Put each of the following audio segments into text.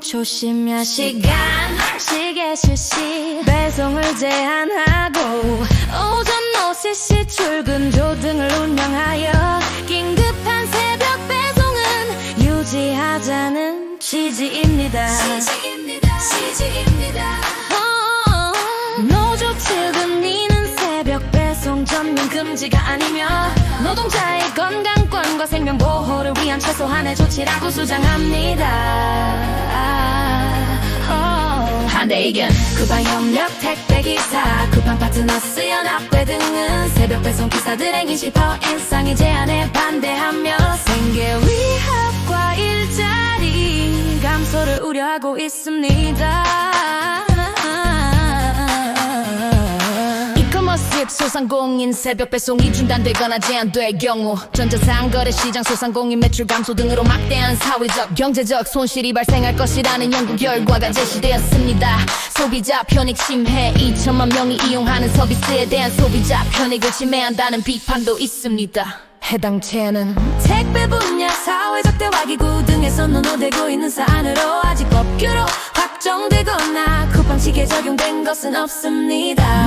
조심야 시간 시계 실시. 배송을 제한하고 오전 5시 출근 조등을 운영하여 긴급한 새벽 배송은 유지하자는 취지입니다. 시지입니다. 시지입니다. 어, 노조 측은 이는 새벽 배송 전면 금지가 아니며 노동자의 건강권과 생명 보호를 위한 최소한의 조치라고 주장합니다. 의견 쿠팡 협력 택배 기사 쿠팡 파트너스 연합회 등은 새벽 배송 기사들의 20% 인상의 제안에 반대하며 생계 위협과 일자리 감소를 우려하고 있습니다. 이커머스 소상공인 새벽 배송이 중단되거나 제한될 경우 전자상거래 시장 소상공인 매출 감소 등으로 막대한 사회적 경제적 손실이 발생할 것이라는 연구 결과가 제시되었습니다 소비자 편익 침해 2천만 명이 이용하는 서비스에 대한 소비자 편익을 침해한다는 비판도 있습니다 해당 제안은 택배 분야 사회적 대화 기구 등에서 논의되고 있는 사안으로 아직 법규로 확정되거나 쿠팡 시기에 적용된 것은 없습니다.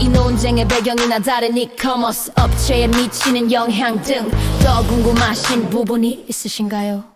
이 논쟁의 배경이나 다른 이커머스 업체에 미치는 영향 등 더 궁금하신 부분이 있으신가요?